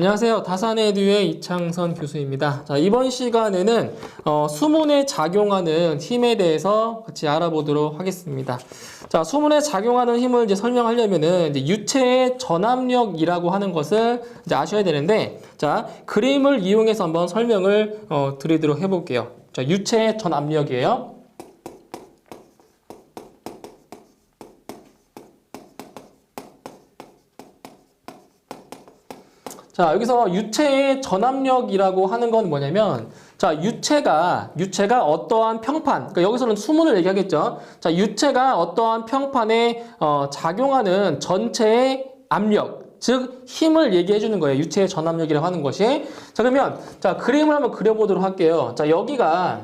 안녕하세요. 다산에 듀의 이창선 교수입니다. 자, 이번 시간에는 어, 수문에 작용하는 힘에 대해서 같이 알아보도록 하겠습니다. 자, 수문에 작용하는 힘을 이제 설명하려면은 이제 유체의 전압력이라고 하는 것을 이제 아셔야 되는데, 자, 그림을 이용해서 한번 설명을 어, 드리도록 해볼게요. 자, 유체의 전압력이에요. 자, 여기서 유체의 전압력이라고 하는 건 뭐냐면, 자, 유체가, 유체가 어떠한 평판, 그러니까 여기서는 수문을 얘기하겠죠. 자, 유체가 어떠한 평판에 어, 작용하는 전체의 압력, 즉, 힘을 얘기해 주는 거예요. 유체의 전압력이라고 하는 것이. 자, 그러면, 자, 그림을 한번 그려 보도록 할게요. 자, 여기가,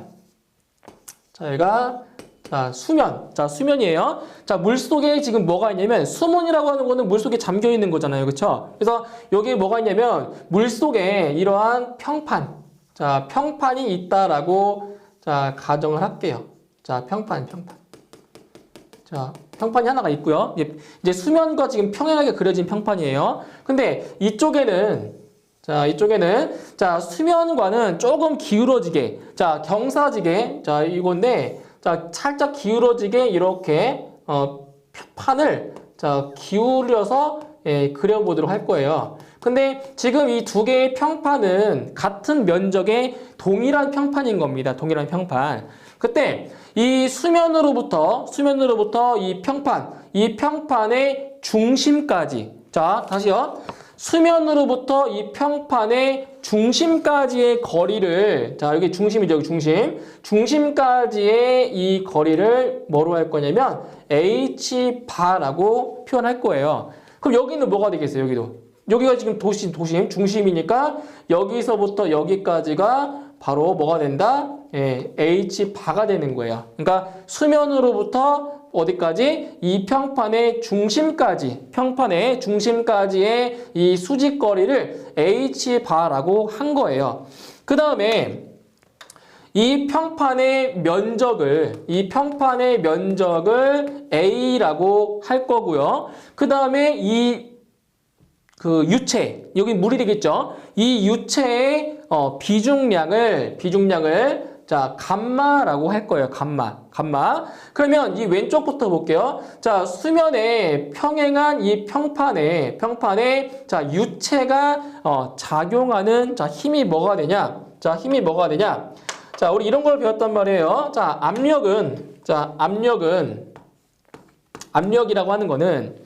자, 여기가 자, 수면. 자, 수면이에요. 자, 물 속에 지금 뭐가 있냐면 수문이라고 하는 거는 물 속에 잠겨 있는 거잖아요. 그렇죠? 그래서 여기에 뭐가 있냐면 물 속에 이러한 평판. 자, 평판이 있다라고 자, 가정을 할게요. 자, 평판, 평판. 자, 평판이 하나가 있고요. 이제 수면과 지금 평행하게 그려진 평판이에요. 근데 이쪽에는 자, 이쪽에는 자, 수면과는 조금 기울어지게 자, 경사지게 자, 이건데 자, 살짝 기울어지게 이렇게 어, 판을 자, 기울여서 예, 그려보도록 할 거예요. 근데 지금 이 두 개의 평판은 같은 면적의 동일한 평판인 겁니다. 동일한 평판. 그때 이 수면으로부터 수면으로부터 이 평판, 이 평판의 중심까지 자, 다시요. 수면으로부터 이 평판의 중심까지의 거리를 자 여기 중심이죠 여기 중심 중심까지의 이 거리를 뭐로 할 거냐면 h 바라고 표현할 거예요. 그럼 여기는 뭐가 되겠어요? 여기도 여기가 지금 도심 도심 중심이니까 여기서부터 여기까지가 바로 뭐가 된다? 예, h 바가 되는 거예요. 그러니까 수면으로부터 어디까지? 이 평판의 중심까지, 평판의 중심까지의 이 수직거리를 h 바라고 한 거예요. 그 다음에 이 평판의 면적을 이 평판의 면적을 a라고 할 거고요. 그 다음에 이 그 유체 여기 물이 되겠죠. 이 유체의 어, 비중량을 비중량을 자, 감마라고 할 거예요. 감마. 감마. 그러면 이 왼쪽부터 볼게요. 자, 수면에 평행한 이 평판에, 평판에, 자, 유체가, 어, 작용하는, 자, 힘이 뭐가 되냐? 자, 힘이 뭐가 되냐? 자, 우리 이런 걸 배웠단 말이에요. 자, 압력은, 자, 압력은, 압력이라고 하는 거는,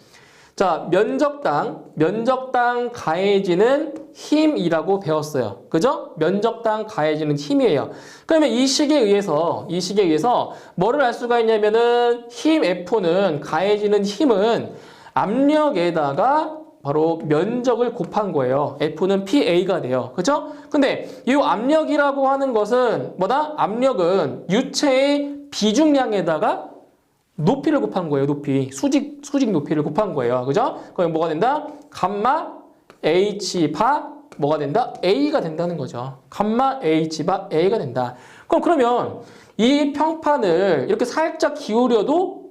자, 면적당, 면적당 가해지는 힘이라고 배웠어요. 그죠? 면적당 가해지는 힘이에요. 그러면 이 식에 의해서, 이 식에 의해서 뭐를 알 수가 있냐면은 힘 F는 가해지는 힘은 압력에다가 바로 면적을 곱한 거예요. F는 PA가 돼요. 그죠? 근데 이 압력이라고 하는 것은 뭐다? 압력은 유체의 비중량에다가 높이를 곱한 거예요. 높이. 수직, 수직 높이를 곱한 거예요. 그죠? 그럼 뭐가 된다? 감마 H 바 뭐가 된다? A가 된다는 거죠. 감마 H 바 A가 된다. 그럼 그러면 이 평판을 이렇게 살짝 기울여도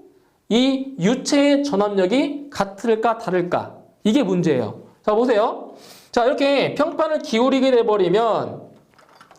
이 유체의 전압력이 같을까 다를까? 이게 문제예요. 자, 보세요. 자, 이렇게 평판을 기울이게 돼버리면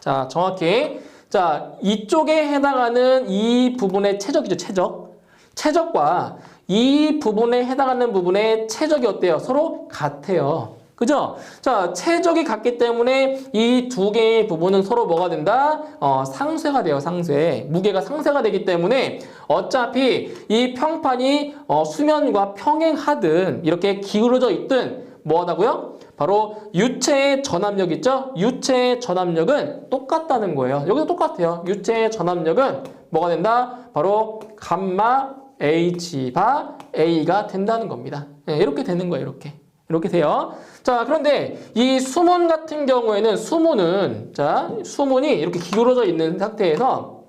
자, 정확히 자, 이쪽에 해당하는 이 부분의 최적이죠, 최적. 최적과 이 부분에 해당하는 부분의 최적이 어때요? 서로 같아요. 그죠? 자, 최적이 같기 때문에 이 두 개의 부분은 서로 뭐가 된다? 어, 상쇄가 돼요, 상쇄. 무게가 상쇄가 되기 때문에 어차피 이 평판이 어, 수면과 평행하든 이렇게 기울어져 있든 뭐 하다고요? 바로 유체의 전압력 있죠? 유체의 전압력은 똑같다는 거예요. 여기도 똑같아요. 유체의 전압력은 뭐가 된다? 바로 감마 H 바 A가 된다는 겁니다. 네, 이렇게 되는 거예요. 이렇게. 이렇게 돼요. 자, 그런데 이 수문 같은 경우에는 수문은 자, 수문이 이렇게 기울어져 있는 상태에서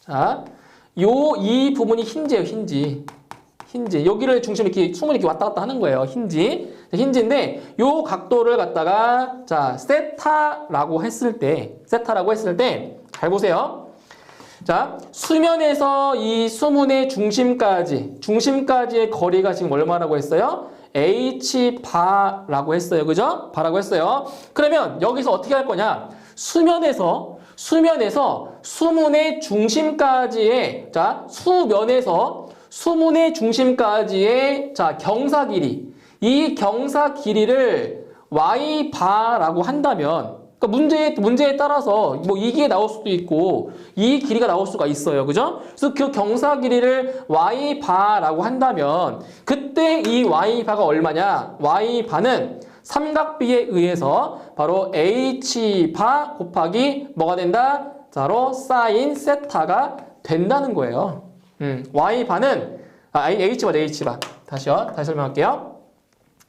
자, 요 이 부분이 힌지예요, 힌지. 힌지. 여기를 중심으로 이렇게 수문이 이렇게 왔다 갔다 하는 거예요. 힌지. 힌지인데 요 각도를 갖다가 자, 세타라고 했을 때 세타라고 했을 때 잘 보세요. 자, 수면에서 이 수문의 중심까지, 중심까지의 거리가 지금 얼마라고 했어요? H 바라고 했어요. 그죠? 바라고 했어요. 그러면 여기서 어떻게 할 거냐? 수면에서 수면에서 수문의 중심까지의 자, 수면에서 수문의 중심까지의 자, 경사 길이. 이 경사 길이를 y 바라고 한다면 그러니까 문제에 문제에 따라서 뭐 이게 나올 수도 있고 이 길이가 나올 수가 있어요. 그죠? 그래서 그 경사 길이를 y 바라고 한다면 그때 이 y 바가 얼마냐? y 바는 삼각비에 의해서 바로 h 바 곱하기 뭐가 된다? 바로 사인 세타가 된다는 거예요. 음, y 바는 아, h 바 h 바 다시요. 다시 설명할게요.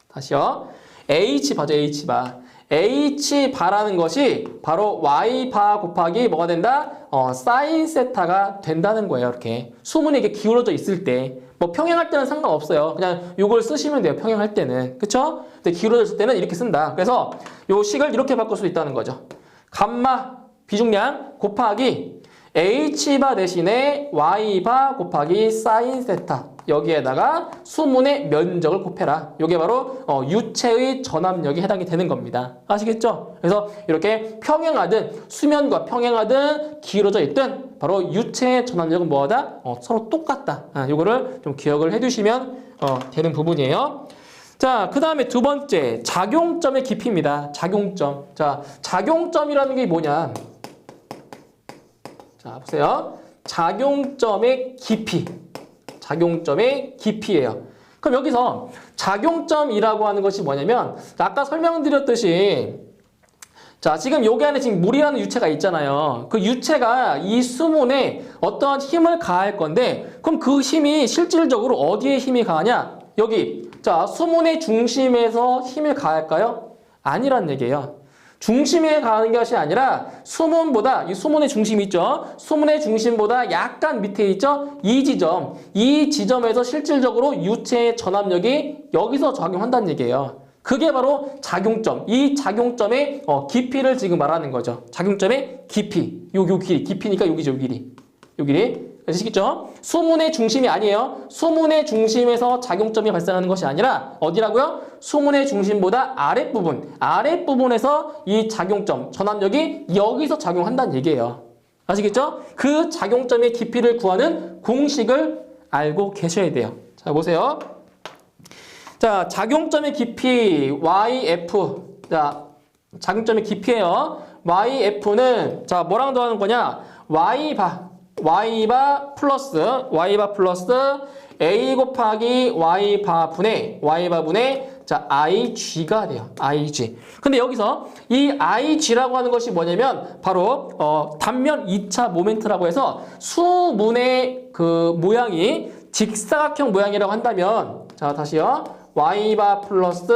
다시요. h 바죠 h 바. H 바라는 것이 바로 y 바 곱하기 뭐가 된다? 어, 사인 세타가 된다는 거예요. 이렇게 수문이 이게 기울어져 있을 때. 뭐 평행할 때는 상관없어요. 그냥 이걸 쓰시면 돼요. 평행할 때는. 그쵸? 근데 기울어져 있을 때는 이렇게 쓴다. 그래서 요 식을 이렇게 바꿀 수 있다는 거죠. 감마 비중량 곱하기 h바 대신에 y바 곱하기 사인 세타 여기에다가 수문의 면적을 곱해라. 이게 바로 어, 유체의 전압력이 해당이 되는 겁니다. 아시겠죠? 그래서 이렇게 평행하든 수면과 평행하든 기울어져 있든 바로 유체의 전압력은 뭐하다? 어, 서로 똑같다. 아, 이거를 좀 기억을 해두시면 어, 되는 부분이에요. 자, 그 다음에 두 번째 작용점의 깊이입니다. 작용점. 자, 작용점이라는 게 뭐냐? 자, 보세요. 작용점의 깊이. 작용점의 깊이예요. 그럼 여기서 작용점이라고 하는 것이 뭐냐면 아까 설명드렸듯이 자, 지금 여기 안에 지금 물이라는 유체가 있잖아요. 그 유체가 이 수문에 어떠한 힘을 가할 건데 그럼 그 힘이 실질적으로 어디에 힘이 가하냐? 여기. 자, 수문의 중심에서 힘을 가할까요? 아니란 얘기예요. 중심에 가는 것이 아니라 수문보다 이 수문의 중심 있죠. 수문의 중심보다 약간 밑에 있죠. 이 지점, 이 지점에서 실질적으로 유체의 전압력이 여기서 작용한다는 얘기예요. 그게 바로 작용점. 이 작용점의 어, 깊이를 지금 말하는 거죠. 작용점의 깊이. 요, 요 길이. 깊이니까 여기죠, 요 길이. 요 길이. 아시겠죠? 수문의 중심이 아니에요. 수문의 중심에서 작용점이 발생하는 것이 아니라 어디라고요? 수문의 중심보다 아랫부분, 아랫부분에서 이 작용점, 전압력이 여기서 작용한다는 얘기예요. 아시겠죠? 그 작용점의 깊이를 구하는 공식을 알고 계셔야 돼요. 자, 보세요. 자, 작용점의 깊이 YF. 자, 작용점의 깊이예요. YF는 자, 뭐랑 더하는 거냐? Y바. Y바 플러스 Y바 플러스 A 곱하기 Y바 분의 Y바 분의 자, IG가 돼요. IG. 근데 여기서 이 IG라고 하는 것이 뭐냐면 바로 어, 단면 2차 모멘트라고 해서 수문의 그 모양이 직사각형 모양이라고 한다면 자, 다시요. Y바 플러스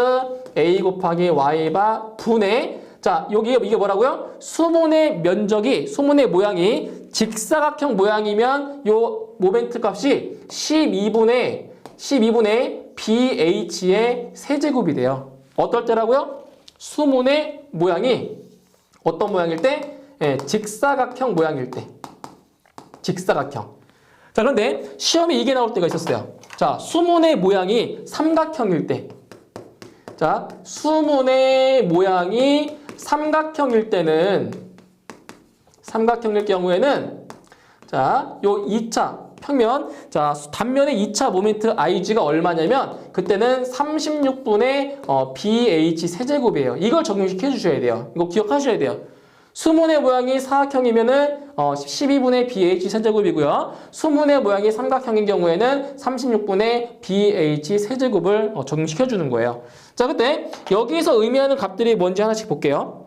A 곱하기 Y바 분의 자, 여기 이게 뭐라고요? 수문의 면적이 수문의 모양이 직사각형 모양이면 요 모멘트 값이 12분의 12분의 BH의 세제곱이 돼요. 어떨 때라고요? 수문의 모양이 어떤 모양일 때? 예, 직사각형 모양일 때. 직사각형. 자, 그런데 시험에 이게 나올 때가 있었어요. 자, 수문의 모양이 삼각형일 때. 자, 수문의 모양이 삼각형일 때는 삼각형일 경우에는 자, 요 2차 평면 자, 단면의 2차 모멘트 IG가 얼마냐면 그때는 36분의 어, BH 세제곱이에요. 이걸 적용시켜 주셔야 돼요. 이거 기억하셔야 돼요. 수문의 모양이 사각형이면은 어, 12분의 BH 세제곱이고요. 수문의 모양이 삼각형인 경우에는 36분의 BH 세제곱을 어, 적용시켜 주는 거예요. 자, 그때 여기서 의미하는 값들이 뭔지 하나씩 볼게요.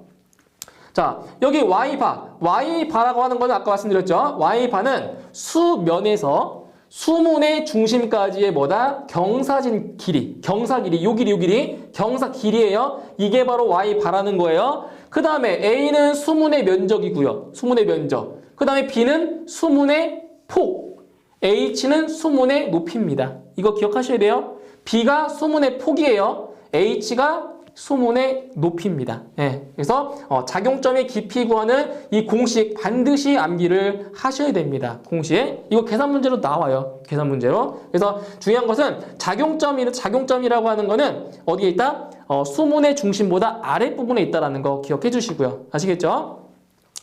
자, 여기 y바, y바라고 하는 거는 아까 말씀드렸죠. y바는 수면에서 수문의 중심까지의 뭐다? 경사진 길이, 경사 길이, 요 길이, 요 길이, 경사 길이에요. 이게 바로 y바라는 거예요. 그 다음에 a는 수문의 면적이고요. 수문의 면적. 그 다음에 b는 수문의 폭, h는 수문의 높이입니다. 이거 기억하셔야 돼요. b가 수문의 폭이에요. h가 수문의 높이입니다. 예, 그래서 어, 작용점의 깊이 구하는 이 공식 반드시 암기를 하셔야 됩니다. 공식 이거 계산 문제로 나와요. 계산 문제로. 그래서 중요한 것은 작용점이 작용점이라고 하는 거는 어디에 있다? 어, 수문의 중심보다 아랫 부분에 있다라는 거 기억해 주시고요. 아시겠죠?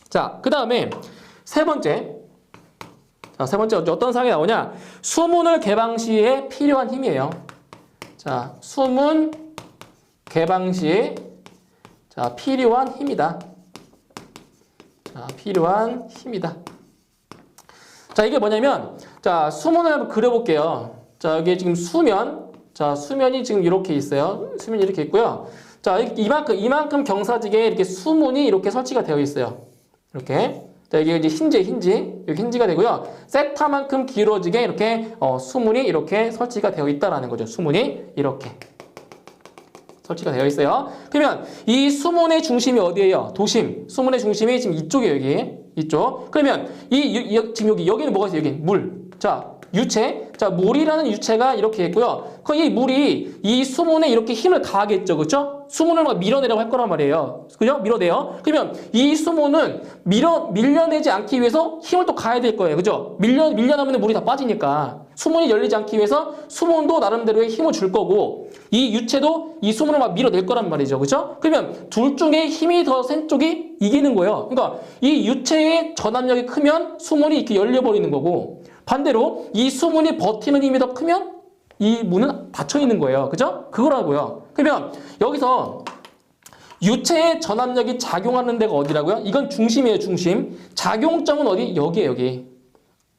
자, 그 다음에 세 번째. 자, 세 번째 어떤 사항이 나오냐? 수문을 개방 시에 필요한 힘이에요. 자, 수문 개방 시에 자, 필요한 힘이다. 자, 필요한 힘이다. 자, 이게 뭐냐면 자, 수문을 한번 그려 볼게요. 자, 여기 지금 수면 자, 수면이 지금 이렇게 있어요. 수면이 이렇게 있고요. 자, 이- 이만큼 이만큼 경사지게 이렇게 수문이 이렇게 설치가 되어 있어요. 이렇게. 자, 이게 이제 힌지, 힌지. 여기 힌지가 되고요. 세타만큼 길어지게 이렇게 어, 수문이 이렇게 설치가 되어 있다라는 거죠. 수문이 이렇게. 설치가 되어 있어요. 그러면 이 수문의 중심이 어디예요? 도심. 수문의 중심이 지금 이쪽이에요, 여기. 이쪽. 그러면 이, 이- 이- 지금 여기 여기는 뭐가 있어요? 여기 물. 자, 유체. 자, 물이라는 유체가 이렇게 있고요. 그럼 이 물이 이 수문에 이렇게 힘을 가하겠죠. 그렇죠? 수문을 막 밀어내라고 할 거란 말이에요. 그죠? 밀어내요. 그러면 이 수문은 밀어 밀려내지 않기 위해서 힘을 또 가야 될 거예요. 그죠? 밀려 밀려나면 물이 다 빠지니까. 수문이 열리지 않기 위해서 수문도 나름대로의 힘을 줄 거고 이 유체도 이 수문을 막 밀어낼 거란 말이죠. 그죠? 그러면 둘 중에 힘이 더 센 쪽이 이기는 거예요. 그러니까 이 유체의 전압력이 크면 수문이 이렇게 열려버리는 거고 반대로 이 수문이 버티는 힘이 더 크면 이 문은 닫혀 있는 거예요. 그죠? 그거라고요. 그러면 여기서 유체의 전압력이 작용하는 데가 어디라고요? 이건 중심이에요, 중심. 작용점은 어디? 여기에요, 여기.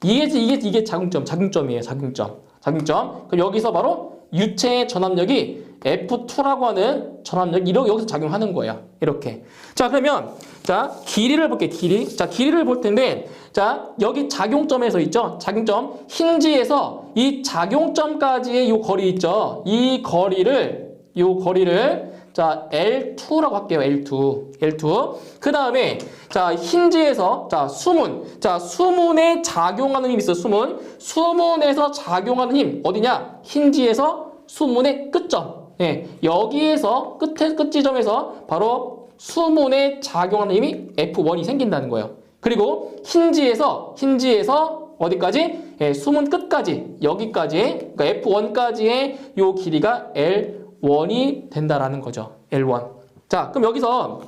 이게 이게 이게 작용점, 작용점이에요, 작용점. 작용점. 그럼 여기서 바로 유체의 전압력이 F2라고 하는 전압력 이렇게 여기서 작용하는 거예요. 이렇게. 자, 그러면 자, 길이를 볼게요. 길이. 자, 길이를 볼 텐데 자, 여기 작용점에서 있죠? 작용점 힌지에서 이 작용점까지의 요 거리 있죠? 이 거리를 요 거리를 자, L2라고 할게요. L2. L2. 그 다음에, 자, 힌지에서, 자, 수문. 자, 수문에 작용하는 힘이 있어요. 수문. 수문에서 작용하는 힘. 어디냐? 힌지에서 수문의 끝점. 예. 여기에서, 끝에, 끝 지점에서 바로 수문에 작용하는 힘이 F1이 생긴다는 거예요. 그리고 힌지에서, 힌지에서 어디까지? 예, 수문 끝까지. 여기까지. 그러니까 F1까지의 요 길이가 L 1이 된다라는 거죠. L1. 자, 그럼 여기서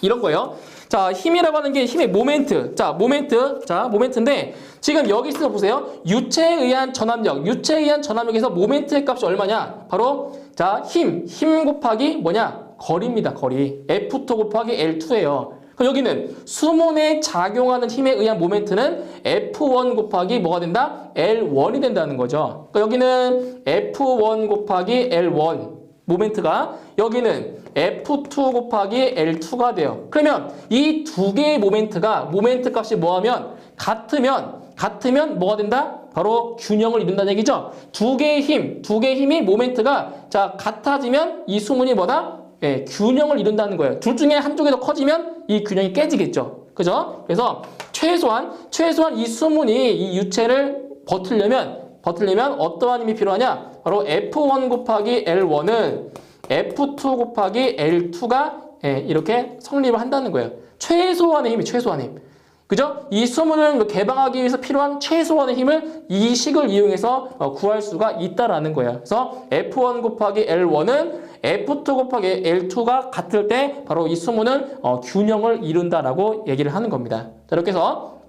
이런 거예요. 자, 힘이라고 하는 게 힘의 모멘트. 자, 모멘트. 자, 모멘트인데 지금 여기서 보세요. 유체에 의한 전압력. 유체에 의한 전압력에서 모멘트의 값이 얼마냐? 바로 자, 힘. 힘 곱하기 뭐냐? 거리입니다. 거리. F2 곱하기 L2예요. 그럼 여기는 수문에 작용하는 힘에 의한 모멘트는 F1 곱하기 뭐가 된다? L1이 된다는 거죠. 그러니까 여기는 F1 곱하기 L1 모멘트가 여기는 F2 곱하기 L2가 돼요. 그러면 이 두 개의 모멘트가 모멘트 값이 뭐하면 같으면 같으면 뭐가 된다? 바로 균형을 이룬다는 얘기죠. 두 개의 힘, 두 개의 힘이 모멘트가 자 같아지면 이 수문이 뭐다? 예, 균형을 이룬다는 거예요. 둘 중에 한쪽이 더 커지면 이 균형이 깨지겠죠. 그죠? 그래서 최소한 최소한 이 수문이 이 유체를 버틸려면 버틸려면 어떠한 힘이 필요하냐? 바로 F1 곱하기 L1은 F2 곱하기 L2가 예, 이렇게 성립을 한다는 거예요. 최소한의 힘이 최소한의 힘. 그죠? 이 수문을 개방하기 위해서 필요한 최소한의 힘을 이 식을 이용해서 어, 구할 수가 있다라는 거예요. 그래서 F1 곱하기 L1은 F2 곱하기 L2가 같을 때 바로 이 수문은 어, 균형을 이룬다라고 얘기를 하는 겁니다. 자, 이렇게 해서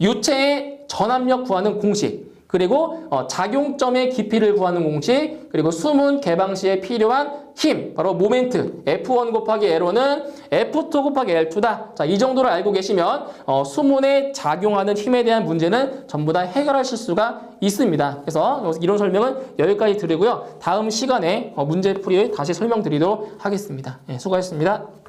유체의 전압력 구하는 공식 그리고 어, 작용점의 깊이를 구하는 공식 그리고 수문 개방 시에 필요한 힘 바로 모멘트 F1 곱하기 L1은 F2 곱하기 L2다. 자 이 정도를 알고 계시면 어, 수문에 작용하는 힘에 대한 문제는 전부 다 해결하실 수가 있습니다. 그래서 이론 설명은 여기까지 드리고요. 다음 시간에 어, 문제풀이 다시 설명드리도록 하겠습니다. 예, 수고하셨습니다